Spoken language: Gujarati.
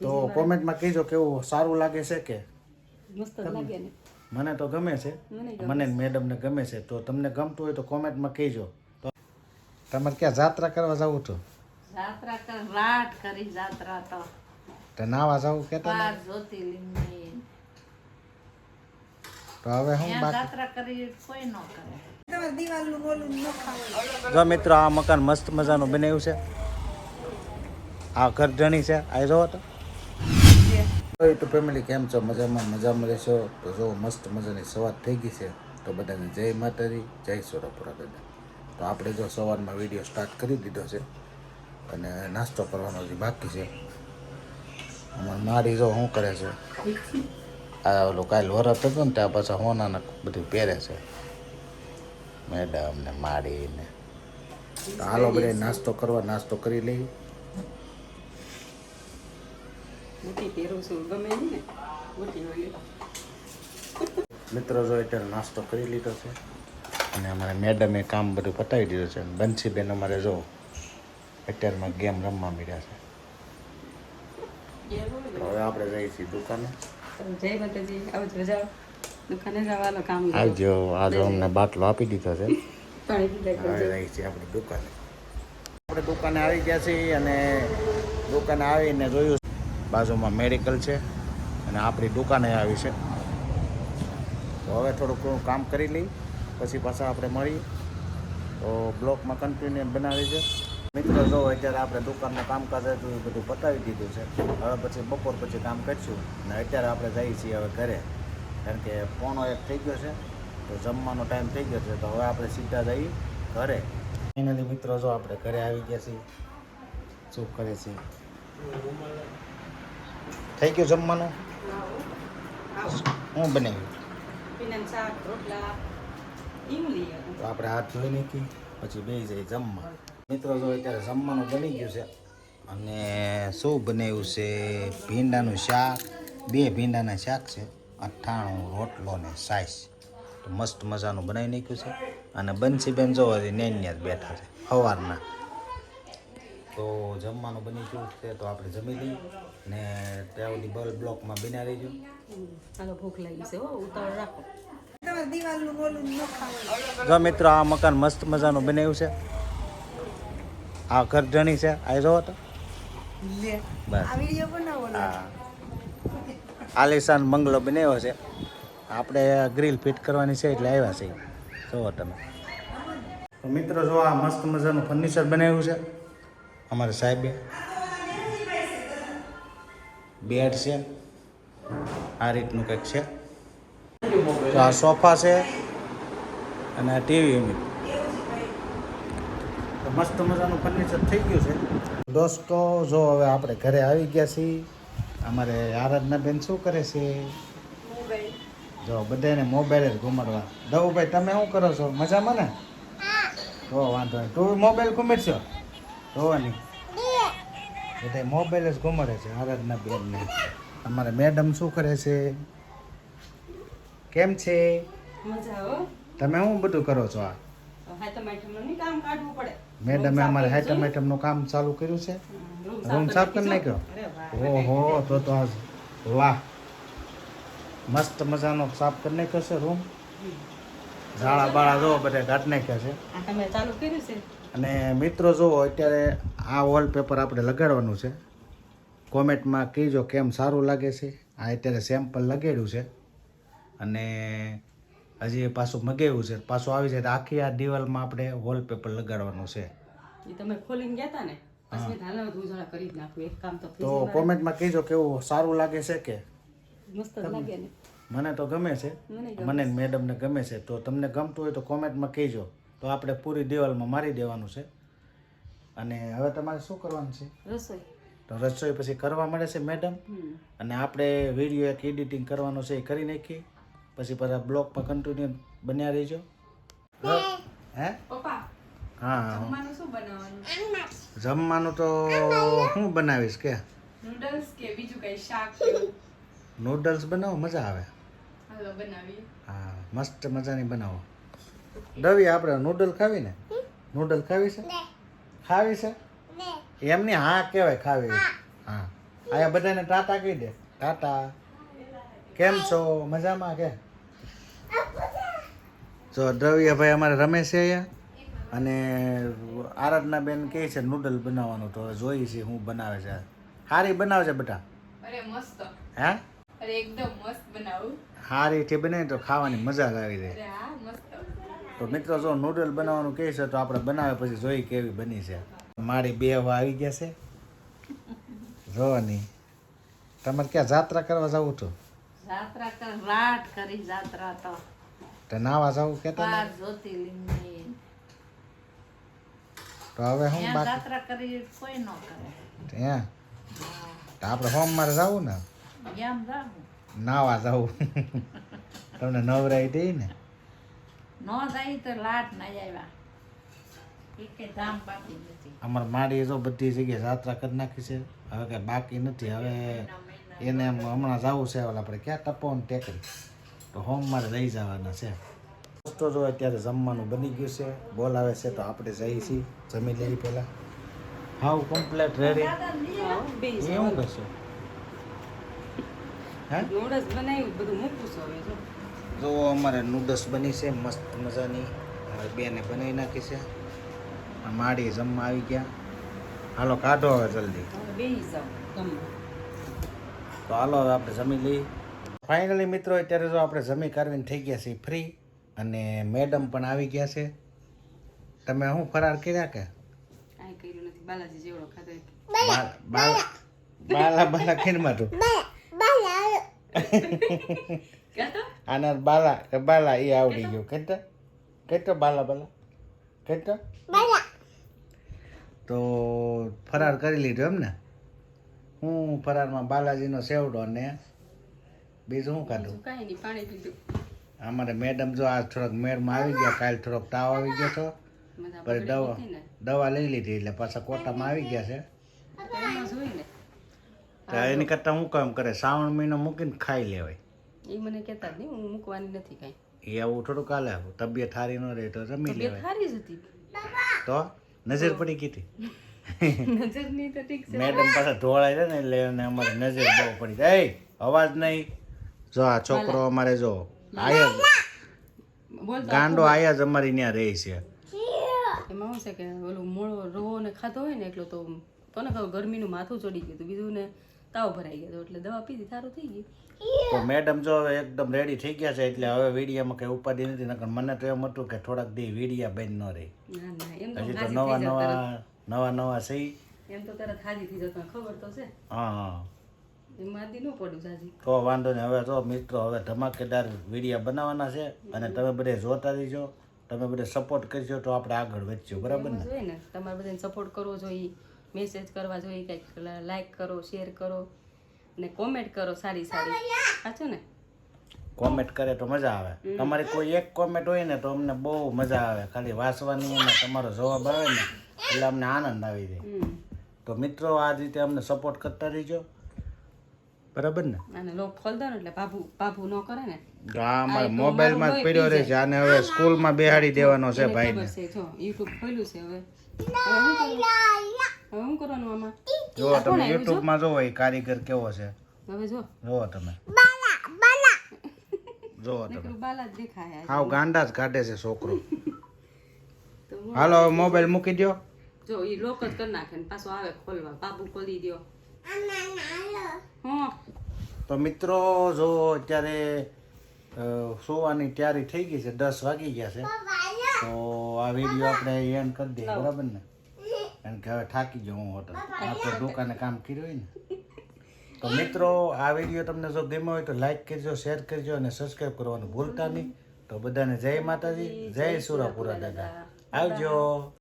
તો કોમેન્ટમાં કહેજો કેવું સારું લાગે છે કે? મસ્ત લાગે મને તો ગમે છે. મને મેડમ મેડમને ગમે છે. તો તમને ગમતું હોય તો કોમેન્ટમાં કહેજો. તો તમારે ક્યાં જાત્રા કરવા જવું છું જાત્રા કર વાટ કરી જાત્રા તો. તો નાવા જવું કેતા ને? તો હવે હું જાત્રા કરી કોઈ ન કરે. જો મિત્રો આ મકાન મસ્ત મજાનું બનાવ્યું છે. આ ઘર ધણી છે. આ જોવો તો. તો ફેમિલી કેમ છો? મજામાં? મજામાં રહેશો? તો જો મસ્ત મજાની સવાર થઈ ગઈ છે તો બધાને જય માતાજી જય સોરાપુરા દાદા. તો આપણે જો સવારમાં વીડિયો સ્ટાર્ટ કરી દીધો છે અને નાસ્તો કરવાનો જે બાકી છે. અમારી મારી જો શું કરે છે? આ ઓલું કાલ વરત હતું ને ત્યાં પાછા હોનાના બધું પહેરે છે. મેડમ ને માડી ને હાલો બધા નાસ્તો કરવા નાસ્તો કરી લઈ મોટી પહેરું છું ગમે ને મોટી હોય મિત્રો જો અત્યારે નાસ્તો કરી લીધો છે અને અમારે મેડમે કામ બધું પતાવી દીધું છે. અને બંસીબેન અમારે જો અત્યારમાં ગેમ રમવા મળ્યા છે. હવે આપણે જઈએ છીએ દુકાને જય માતાજી આવજો જાઓ દુકાને જવાનો કામ આવજો આજે અમને બાટલો આપી દીધો છે. હવે રહી છીએ આપણી દુકાને. આપણે દુકાને આવી ગયા છીએ અને દુકાને આવીને જોયું બાજુમાં મેડિકલ છે અને આપણી દુકાને આવી છે. તો હવે થોડુંક ઘણું કામ કરી લઈ, પછી પાછા આપણે મળીએ તો બ્લોકમાં કન્ટિન્યુ બનાવી છે. મિત્રો, જો અત્યારે આપણે દુકાનનું કામકાજ હતું, એ બધું પતાવી દીધું છે. હવે પછી બપોર પછી કામ કરીશું અને અત્યારે આપણે જઈએ છીએ હવે ઘરે. કારણ કે પોણો એક થઈ ગયો છે, તો જમવાનો ટાઈમ થઈ ગયો છે. તો હવે આપણે સીધા જઈએ ઘરે. ફાઇનલી મિત્રો, જો આપણે ઘરે આવી ગયા છીએ, શું કરે છે થઈ ગયું જમવાનું? હું બનાવ્યું? તો આપણે હાથ ધોઈ નાખી પછી બે જઈ જમવા. મિત્રો જો અત્યારે જમવાનું બની ગયું છે અને શું બનાવ્યું છે? ભીંડાનું શાક બે ભીંડાના શાક છે અઠ્ઠાણું રોટલો ને સાઈસ. તો મસ્ત મજાનું બનાવી નાખ્યું છે અને બંસીબેન જો હજી નેન્યા જ બેઠા છે સવારના. તો જમવાનું બની ગયું છે તો આપણે જમી લઈએ ને ત્યાં સુધી બલ બ્લોકમાં બિના રહીજો. હાલો ભૂખ લાગી છે હો ઉતાવળ રાખો. જો મિત્રો આ મકાન મસ્ત મજાનું બનાવ્યું છે. આ ઘર ધણી છે આ જોવો તો. બસ. હા. આલિશાન બંગલો બનાવ્યો છે. આપણે ગ્રીલ ફિટ કરવાની છે એટલે આવ્યા છે જોવો તમે. તો મિત્રો જો આ મસ્ત મજાનું ફર્નિચર બનાવ્યું છે. અમારે સાહેબે. બેડ છે. આ રીતનું કંઈક છે. તો આ સોફા છે અને આ ટીવી યુનિટ તો મસ્ત મજાનું ફર્નિચર થઈ ગયું છે. દોસ્તો જો હવે આપણે ઘરે આવી ગયા છીએ. અમારે આરાધના બેન શું કરે છે? જો બધાને મોબાઈલ જ ઘુમાડવા દવુભાઈ તમે શું કરો છો? મજામાં ને? તો વાંધો નહીં. તું મોબાઈલ ઘુમેડશો જોવાની. બધા મોબાઈલ જ ગુમરે છે આરાધના બેનને. અમારે મેડમ શું કરે છે? કેમ છે? તમે શું બધું કરો છો આ? મેડમે અમારે હાઈટમ આઈટમનું કામ ચાલુ કર્યું છે? રૂમ સાફ કરી નાખ્યો? ઓહો તો તો વાહ. મસ્ત મજાનો સાફ કરી નાખ્યો છે રૂમ ઝાડા બાળા જો બધા ઘાટ નાખ્યા છે. તમે ચાલુ કર્યું છે? અને મિત્રો જુઓ અત્યારે આ વોલપેપર આપણે લગાડવાનું છે. કોમેન્ટમાં કહેજો કેમ સારું લાગે છે. આ અત્યારે સેમ્પલ લગાડ્યું છે. અને હજી પાછું મગાવ્યું છે. પાછું આવી જાય તો આખી આ દિવાલમાં આપણે વોલપેપર લગાડવાનું છે. તમે ખોલીને ગયા હતા ને? તો કોમેન્ટમાં કહેજો કેવું સારું લાગે છે કે? મને તો ગમે છે. મને મેડમને ગમે છે. તો તમને ગમતું હોય તો કોમેન્ટમાં કહેજો. તો આપણે પૂરી દિવાલમાં મારી દેવાનું છે. અને હવે તમારે શું કરવાનું છે? રસોઈ. તો રસોઈ પછી કરવા મળે છે મેડમ અને આપણે વીડિયો એક એડિટિંગ કરવાનો છે એ કરી નાખીએ. પછી પાછા બ્લોગમાં કન્ટિન્યુ બન્યા રહીજો. હે? પપ્પા હા જમવાનું શું બનાવવાનું? જમવાનું તો હું બનાવીશ કે? નૂડલ્સ કે બીજું કઈ શાક નૂડલ્સ બનાવો મજા આવે. હાલો હા મસ્ત મજાની બનાવો. દવી આપણે નૂડલ ખાવી ને? નૂડલ ખાવી છે? ખાવી છે? એમની હા કહેવાય ખાવી. હા. આયા બધાને ટાટા કહી દે. ટાટા. કેમ છો? મજામાં કે? જો દ્રવ્યભાઈ અમારે રમે છે અહીંયા. અને આરાધના બેન કહે છે નૂડલ બનાવવાનું. તો જોઈએ છે હું બનાવે છે. સારી બનાવે છે બેટા. અરે મસ્ત. હે? અરે એકદમ મસ્ત બનાવું. સારીથી બને તો ખાવાની મજા જ આવી જાય. તો મિત્રો જો નૂડલ બનાવવાનું કહે છે તો આપણે બનાવે પછી જોઈ કેવી બની છે. મારી બે હવા આવી ગયા છે. જોવાની. તમારે ક્યાં જાત્રા કરવા જવું હતું? જાત્રા કર રાટ કરી જાત્રા તો. તો નાવા જવું કેતા તો હવે હું જાત્રા કરી કોઈ ન કરે. ત્યાં? તો આપણે હોમ મારે જવું ને? નાવા જવું. તમને નવરાઈ દઈ ને? ન જાય તો લાટ ના આવ્યા. અમારે મારી જો બધી જગ્યાએ જાત્રા કરી નાખી છે. હવે કઈ બાકી નથી. હવે એને એમ હમણાં જવું છે ઓલા આપણે ક્યાં ટપોન ટેકરી? તો હોમ મારે લઈ જવાના છે. દોસ્તો જો અત્યારે જમવાનું બની ગયું છે. બોલાવે છે તો આપણે જઈએ છીએ. જમી લઈએ પહેલાં. હાવ કમ્પ્લેટ રેડી એવું કશું હે બનાવ્યું બધું મૂકું છું હવે જો અમારે નૂડલ્સ બની છે મસ્ત મજાની. અમારી બેને બનાવી નાખી છે. માડી જમવા આવી ગયા. હાલો કાઢો હવે જલ્દી. તો હાલો હવે આપણે જમી લઈએ. ફાઇનલી મિત્રો અત્યારે જો આપણે જમી કાઢવીને થઈ ગયા છીએ ફ્રી અને મેડમ પણ આવી ગયા છે. તમે શું ફરાર કર્યા કે? કાંઈ કર્યું નથી બાલાજી જેવડો ખાધો બાલા બાલા તું. કહેતો? આના બાલા બાલા એ આવડી ગયો. કહેતો કહેતો બાલા બાલા? કહેતો તો ફરાર કરી લીધો એમ ને હું ફરારમાં બાલાજીનો સેવડો ને બીજું શું કાઢું કાંઈ નહીં પાણી પીધું. અમારે મેડમ જો આજ થોડોક મેળમાં આવી ગયા કાલ થોડોક તાવ આવી ગયો હતો પછી દવા દવા લઈ લીધી એટલે પાછા કોટામાં આવી ગયા છે. તો એની કરતાં હું કામ કરે? શ્રાવણ મહિનો મૂકીને ખાઈ લેવાય. એ મને કહેતા જ નહીં હું મૂકવાની નથી કાંઈ. એ આવું થોડું કાલે આવું. તબિયત સારી ન રહે તો તબિયત લેવાય. સારી જ હતી. તો નજર પડી ગઈ હતી. નહીં તો ઠીક છે. મેડમ પાસે ધોળાય છે ને એટલે એને અમારી નજર બહુ પડી જાય અવાજ નહીં. જો આ છોકરો અમારે જો આયા ગાંડો આયા જ અમારી ત્યાં રહે છે. એમાં શું છે કે ઓલું મોળો રવો ને ખાધો હોય ને એટલો તો તને ખબર ગરમીનું માથું ચડી ગયું હતું. બીજું ને તાવ ભરાઈ ગયો એટલે દવા પીધી સારું થઈ ગયું. તો મેડમ જો એકદમ રેડી થઈ ગયા છે એટલે હવે વીડિયામાં કઈ ઉપાધિ નથી નકર મને તો એમ હતું કે થોડાક દી વીડિયા બેન ન રહી. ના ના એમ તો હજી તો નવા નવા નવા નવા સહી એમ તો તરત હાજી થઈ જતો ખબર તો છે. હા હા. તો વાંધો નહીં હવે તો મિત્રો હવે ધમાકેદાર વિડીયા બનાવવાના છે અને તમે બધે જોતા રહીજો તમે બધે સપોર્ટ કરજો તો આપણે આગળ વધશું બરાબર ને? તમારે બધાને સપોર્ટ કરવો જોઈએ. મેસેજ કરવા જોઈએ કંઈક લાઈક કરો શેર કરો ને કોમેન્ટ કરો સારી સારી. સાચું ને? કોમેન્ટ કરે તો મજા આવે. તમારી કોઈ એક કોમેન્ટ હોય ને તો અમને બહુ મજા આવે. ખાલી વાંચવાની અને તમારો જવાબ આવે ને એટલે અમને આનંદ આવી જાય. તો મિત્રો આ રીતે અમને સપોર્ટ કરતા રહેજો. બરાબર ને? અને લોક ખોલ દો ને એટલે બાબુ બાબુ ન કરે ને. તો આ અમારે મોબાઈલમાં જ પડ્યો રહે છે આને હવે સ્કૂલમાં બેહાડી દેવાનો છે ભાઈ જો યુટ્યુબ ખોલ્યું છે હવે. હવે શું કરવાનું આમાં? જો તમે યુટ્યુબમાં જોવો એ કારીગર કેવો છે. હવે જો. જોવો તમે. જોવો તમે. બાલા જ દેખાય. હાવ ગાંડા જ કાઢે છે છોકરો. હાલો મોબાઈલ મૂકી દો જો ઈ લોક જ કરી નાખે ને પાછો આવે ખોલવા. બાબુ ખોલી દ્યો. હા. તો મિત્રો જો અત્યારે સોવાની તૈયારી થઈ ગઈ છે દસ વાગી ગયા છે. તો આ વીડિયો આપણે એન્ડ કરી દઈએ બરાબર ને? કારણ કે હવે થાકી ગયો હું હોટલ આ તો દુકાને કામ કર્યું હોય ને. તો મિત્રો આ વીડિયો તમને જો ગમ્યો હોય તો લાઈક કરજો શેર કરજો અને સબસ્ક્રાઈબ કરવાનું ભૂલતા નહીં. તો બધાને જય માતાજી જય સુરાપુરા દાદા. આવજો.